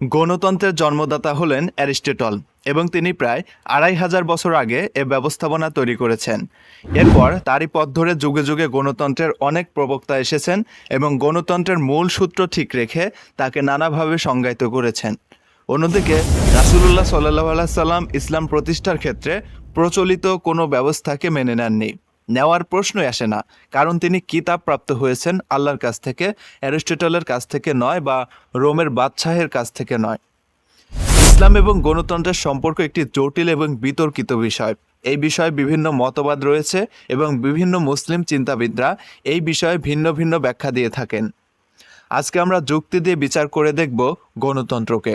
গণতন্ত্রের জন্মদাতা হলেন অ্যারিস্টেটল এবং তিনি প্রায় আড়াই হাজার বছর আগে এ ব্যবস্থাপনা তৈরি করেছেন। এরপর তারই পথ ধরে যুগে যুগে গণতন্ত্রের অনেক প্রবক্তা এসেছেন এবং গণতন্ত্রের মূল সূত্র ঠিক রেখে তাকে নানাভাবে সংজ্ঞায়িত করেছেন। অন্যদিকে রাসুলুল্লাহ সাল্লাহ সাল্লাম ইসলাম প্রতিষ্ঠার ক্ষেত্রে প্রচলিত কোনো ব্যবস্থাকে মেনে নেননি। নেওয়ার প্রশ্নই আসে না, কারণ তিনি কিতাব প্রাপ্ত হয়েছেন আল্লাহর কাছ থেকে, অ্যারিস্টটলের কাছ থেকে নয় বা রোমের বাদশাহের কাছ থেকে নয়। ইসলাম এবং গণতন্ত্রের সম্পর্ক একটি জটিল এবং বিতর্কিত বিষয়। এই বিষয়ে বিভিন্ন মতবাদ রয়েছে এবং বিভিন্ন মুসলিম চিন্তাবিদরা এই বিষয়ে ভিন্ন ভিন্ন ব্যাখ্যা দিয়ে থাকেন। আজকে আমরা যুক্তি দিয়ে বিচার করে দেখব গণতন্ত্রকে।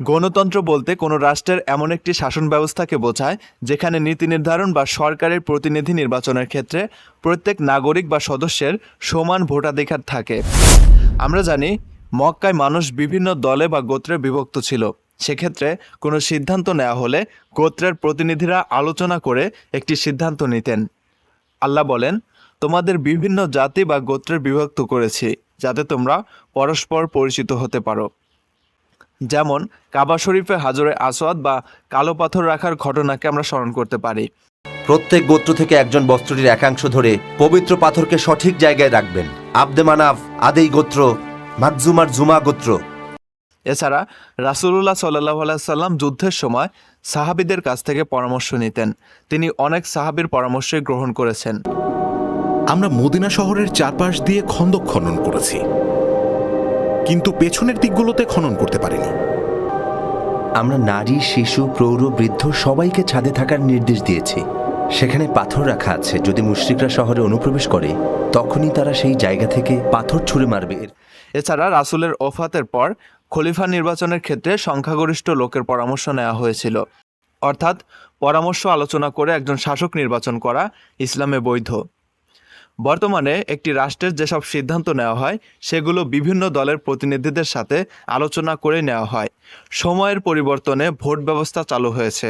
গণতন্ত্র বলতে কোনো রাষ্ট্রের এমন একটি শাসন ব্যবস্থাকে বোঝায়, যেখানে নীতি নির্ধারণ বা সরকারের প্রতিনিধি নির্বাচনের ক্ষেত্রে প্রত্যেক নাগরিক বা সদস্যের সমান ভোটাধিকার থাকে। আমরা জানি, মক্কায় মানুষ বিভিন্ন দলে বা গোত্রে বিভক্ত ছিল। সেক্ষেত্রে কোনো সিদ্ধান্ত নেওয়া হলে গোত্রের প্রতিনিধিরা আলোচনা করে একটি সিদ্ধান্ত নিতেন। আল্লাহ বলেন, তোমাদের বিভিন্ন জাতি বা গোত্রের বিভক্ত করেছি, যাতে তোমরা পরস্পর পরিচিত হতে পারো। যেমন কাবা শরীফে হাজরে আসওয়াদ বা কালো পাথর রাখার ঘটনাকে আমরা স্মরণ করতে পারি। প্রত্যেক গোত্র থেকে একজন বস্ত্রটির একাংশ ধরে পবিত্র পাথরকে সঠিক জায়গায় রাখবেন। আবদে মানাফ আদেই গোত্র মাকজুমার জুমা গোত্র। এছাড়া রাসুলুল্লাহ সাল্লাহ সাল্লাম যুদ্ধের সময় সাহাবিদের কাছ থেকে পরামর্শ নিতেন। তিনি অনেক সাহাবির পরামর্শই গ্রহণ করেছেন। আমরা মদিনা শহরের চারপাশ দিয়ে খন্দক খনন করেছি। কিন্তু পেছনের দিকগুলোতে খনন করতে পারেনি। আমরা নারী শিশু প্রৌঢ় বৃদ্ধ সবাইকে ছাদে থাকার নির্দেশ দিয়েছি। সেখানে পাথর রাখা আছে। যদি মুশরিকরা শহরে অনুপ্রবেশ করে তখনই তারা সেই জায়গা থেকে পাথর ছুঁড়ে মারবে। এছাড়া রাসুলের ওফাতের পর খলিফা নির্বাচনের ক্ষেত্রে সংখ্যাগরিষ্ঠ লোকের পরামর্শ নেওয়া হয়েছিল। অর্থাৎ পরামর্শ আলোচনা করে একজন শাসক নির্বাচন করা ইসলামে বৈধ। বর্তমানে একটি রাষ্ট্রের যেসব সিদ্ধান্ত নেওয়া হয়, সেগুলো বিভিন্ন দলের প্রতিনিধিদের সাথে আলোচনা করে নেওয়া হয়। সময়ের পরিবর্তনে ভোট ব্যবস্থা চালু হয়েছে।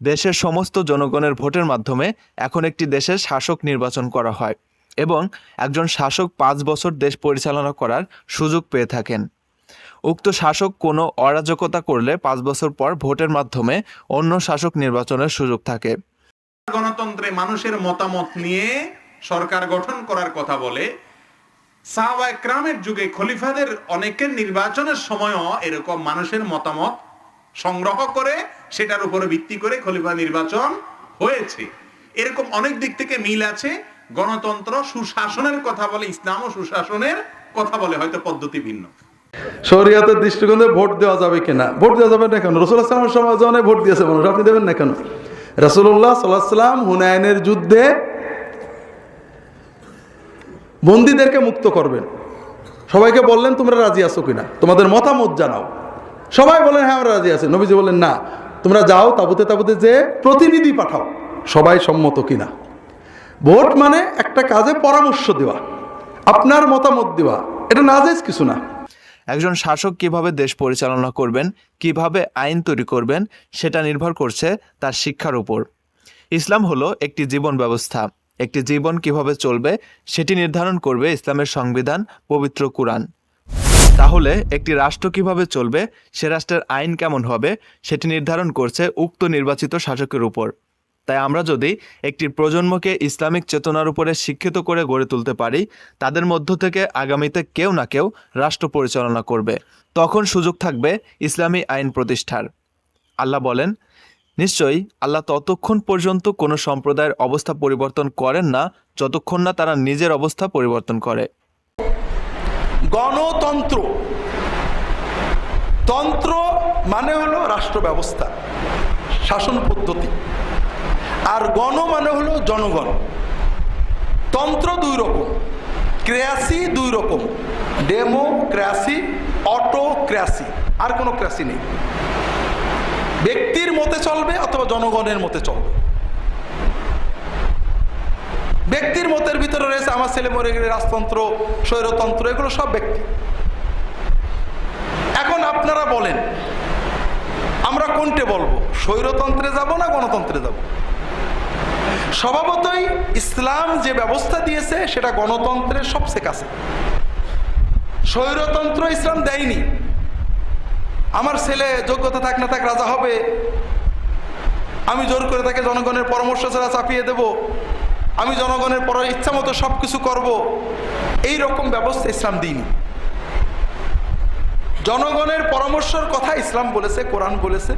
দেশের সমস্ত জনগণের ভোটের মাধ্যমে এখন একটি দেশের শাসক নির্বাচন করা হয় এবং একজন শাসক পাঁচ বছর দেশ পরিচালনা করার সুযোগ পেয়ে থাকেন। উক্ত শাসক কোনো অরাজকতা করলে পাঁচ বছর পর ভোটের মাধ্যমে অন্য শাসক নির্বাচনের সুযোগ থাকে। গণতন্ত্রে মানুষের মতামত নিয়ে সরকার গঠন করার কথা বলে, সাহাবা যুগে খলিফাদের অনেকের নির্বাচনের সময়ও এরকম মানুষের মতামত সংগ্রহ করে, সেটার উপরে ভিত্তি করে খলিফা নির্বাচন হয়েছে। এরকম অনেক দিক থেকে মিল আছে। গণতন্ত্র সুশাসনের কথা বলে, ইসলাম ও সুশাসনের কথা বলে, হয়তো পদ্ধতি ভিন্ন। শরিয়াতের দৃষ্টিকোণে ভোট দেওয়া যাবে কিনা? ভোট দেওয়া যাবে না কেন? রসুল আসলামের সময় ভোট দিয়েছে মানুষ আপনি দেবেন না কেন? রসুল্লাহ সাল্লাহ সাল্লাম হুনায়নের যুদ্ধে বন্দীদেরকে মুক্ত করবেন। সবাইকে বললেন, তোমরা রাজি আছো কিনা? তোমাদের মতামত জানাও। সবাই বলেন হ্যাঁ আমরা রাজি আছি। নবীজি বললেন, না, তোমরা যাও তাবুতে তাবুতে যে প্রতিনিধি পাঠাও, সবাই সম্মত কিনা? ভোট মানে একটা কাজে পরামর্শ দেওয়া, আপনার মতামত দেওয়া, এটা নাজেজ কিছু না। একজন শাসক কীভাবে দেশ পরিচালনা করবেন, কীভাবে আইন তৈরি করবেন, সেটা নির্ভর করছে তার শিক্ষার উপর। ইসলাম হলো একটি জীবন ব্যবস্থা। একটি জীবন কীভাবে চলবে সেটি নির্ধারণ করবে ইসলামের সংবিধান, পবিত্র কোরআন। তাহলে একটি রাষ্ট্র কীভাবে চলবে, সে রাষ্ট্রের আইন কেমন হবে, সেটি নির্ধারণ করছে উক্ত নির্বাচিত শাসকের উপর। তাই আমরা যদি একটি প্রজন্মকে ইসলামিক চেতনার উপরে শিক্ষিত করে গড়ে তুলতে পারি, তাদের মধ্য থেকে আগামীতে কেউ না কেউ রাষ্ট্র পরিচালনা করবে। তখন সুযোগ থাকবে ইসলামী আইন প্রতিষ্ঠার। আল্লাহ বলেন নিশ্চয়ই আল্লাহ ততক্ষণ পর্যন্ত কোনো সম্প্রদায়ের অবস্থা পরিবর্তন করেন না, যতক্ষণ না তারা নিজের অবস্থা পরিবর্তন করে। গণতন্ত্র। তন্ত্র মানে হলো রাষ্ট্র ব্যবস্থা, শাসন পদ্ধতি। আর গণ মানে হলো জনগণ। তন্ত্র দুই রকম, ক্রেয়াসি দুই রকম ডেমোক্রাসি অটোক্রাসি আর কোনো ক্রাসি নেই। ব্যক্তির মতে চলবে অথবা জনগণের মতে চলবে? ব্যক্তির মতের ভিতরে রয়েছে আমার ছেলে মরে গেলে রাজতন্ত্র, স্বৈরতন্ত্র, এগুলো সব ব্যক্তি। এখন আপনারা বলেন, আমরা কোনটে বলব? স্বৈরতন্ত্রে যাব না গণতন্ত্রে যাব? স্বভাবতই ইসলাম যে ব্যবস্থা দিয়েছে, সেটা গণতন্ত্রের সবচেয়ে কাছে। স্বৈরতন্ত্র ইসলাম দেয়নি। আমার ছেলে যোগ্যতা থাক না থাক রাজা হবে। আমি জোর করে তাকে জনগণের পরামর্শ ছাড়া চাপিয়ে দেব। আমি জনগণের পর ইচ্ছা মতো সব কিছু করব। এই রকম ব্যবস্থা ইসলাম দিইনি। জনগণের পরামর্শের কথা ইসলাম বলেছে, কোরআন বলেছে।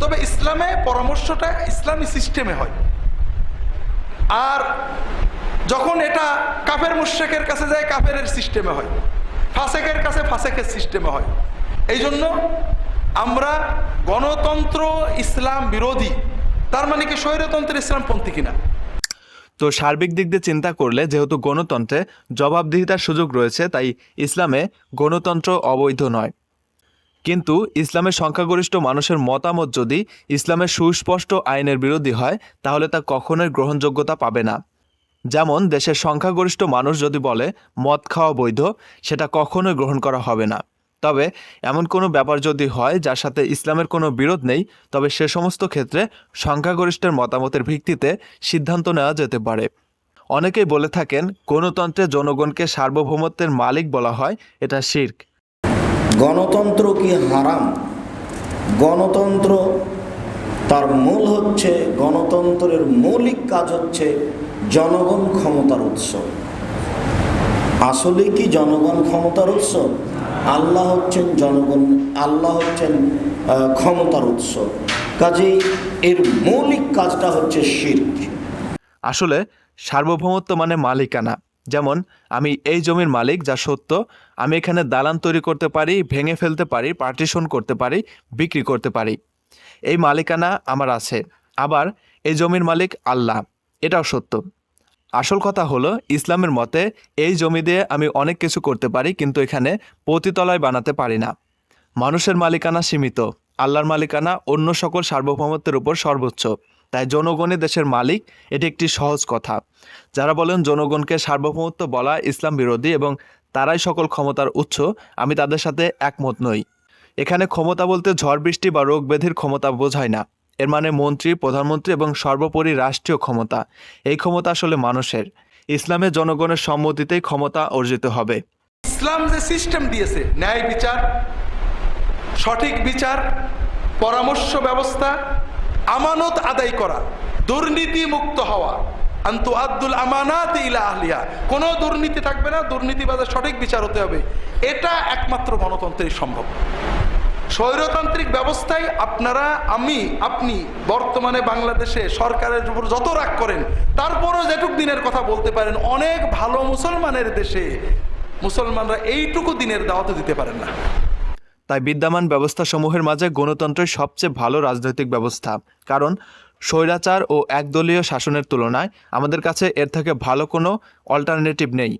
তবে ইসলামে পরামর্শটা ইসলামী সিস্টেমে হয়। আর যখন এটা কাফের মুশেকের কাছে যায় কাফের সিস্টেমে হয়। ফাসেকের কাছে ফাসেকের সিস্টেমে হয়। এই জন্য আমরা গণতন্ত্র ইসলাম বিরোধী, তার মানে কি স্বৈরতন্ত্র ইসলামপন্থী কিনা? তো সার্বিক দিক দিয়ে চিন্তা করলে যেহেতু গণতন্ত্রে জবাবদিহিতার সুযোগ রয়েছে, তাই ইসলামে গণতন্ত্র অবৈধ নয়। কিন্তু ইসলামের সংখ্যাগরিষ্ঠ মানুষের মতামত যদি ইসলামের সুস্পষ্ট আইনের বিরোধী হয়, তাহলে তা কখনোই গ্রহণযোগ্যতা পাবে না। যেমন দেশের সংখ্যাগরিষ্ঠ মানুষ যদি বলে, মদ খাওয়া বৈধ, সেটা কখনোই গ্রহণ করা হবে না। তবে এমন কোনো ব্যাপার যদি হয় যার সাথে ইসলামের কোনো বিরোধ নেই, তবে সে সমস্ত ক্ষেত্রে সংখ্যাগরিষ্ঠের মতামতের ভিত্তিতে সিদ্ধান্ত নেওয়া যেতে পারে। অনেকেই বলে থাকেন, গণতন্ত্রে জনগণকে সার্বভৌমত্বের মালিক বলা হয়, এটা শির্ক। গণতন্ত্র কি হারাম? গণতন্ত্র তার মূল হচ্ছে, গণতন্ত্রের মৌলিক কাজ হচ্ছে জনগণ ক্ষমতার উৎস। আসলে কি জনগণ ক্ষমতার উৎস? আল্লাহ হচ্ছেন জনগণ, আল্লাহ হচ্ছেন ক্ষমতার উৎস। কাজেই এর মৌলিক কাজটা হচ্ছে শির্ক। আসলে সার্বভৌমত্ব মানে মালিকানা। যেমন, আমি এই জমির মালিক, যা সত্য, আমি এখানে দালান তৈরি করতে পারি, ভেঙে ফেলতে পারি, পার্টিশন করতে পারি, বিক্রি করতে পারি। এই মালিকানা আমার আছে। আবার, এই জমির মালিক আল্লাহ, এটাও সত্য। আসল কথা হলো, ইসলামের মতে এই জমি দিয়ে আমি অনেক কিছু করতে পারি, কিন্তু এখানে পতিতলয় বানাতে পারি না। মানুষের মালিকানা সীমিত, আল্লাহর মালিকানা অন্য সকল সার্বভৌমত্বের উপর সর্বোচ্চ। তাই জনগণই দেশের মালিক, এটি একটি সহজ কথা। যারা বলেন জনগণকে সার্বভৌমত্ব বলা ইসলাম বিরোধী এবং তারাই সকল ক্ষমতার উৎস, আমি তাদের সাথে একমত নই। এখানে ক্ষমতা বলতে ঝড়, বৃষ্টি বা রোগ ব্যাধির ক্ষমতা বোঝায় না। এর মানে মন্ত্রী, প্রধানমন্ত্রী এবং সর্বোপরি রাষ্ট্রীয় ক্ষমতা। এই ক্ষমতা আসলে মানুষের। ইসলামে জনগণের সম্মতিতেই ক্ষমতা অর্জিত হবে। ইসলাম যে সিস্টেম দিয়েছে, ন্যায় বিচার, সঠিক বিচার, পরামর্শ ব্যবস্থা, আমানত আদায় করা, দুর্নীতি মুক্ত হওয়া, আন্তু আব্দুল আমানাত ইলা আহলিয়া কোনো দুর্নীতি থাকবে না, দুর্নীতিবাজের সঠিক বিচার হতে হবে। এটা একমাত্র গণতন্ত্রেই সম্ভব। স্বৈরতান্ত্রিক ব্যবস্থায় আপনারা, আমি, আপনি, বর্তমানে বাংলাদেশে সরকারের উপর যত রাগ করেন, তারপরও যেটুক দিনের কথা বলতে পারেন, অনেক ভালো মুসলমানের দেশে মুসলমানরা এইটুকু দিনের দাওয়াতে দিতে পারেন না। তাই বিদ্যমান ব্যবস্থাসমূহের মাঝে গণতন্ত্রের সবচেয়ে ভালো রাজনৈতিক ব্যবস্থা। কারণ, স্বৈরাচার ও একদলীয় শাসনের তুলনায় আমাদের কাছে এর থেকে ভালো কোনো অল্টারনেটিভ নেই।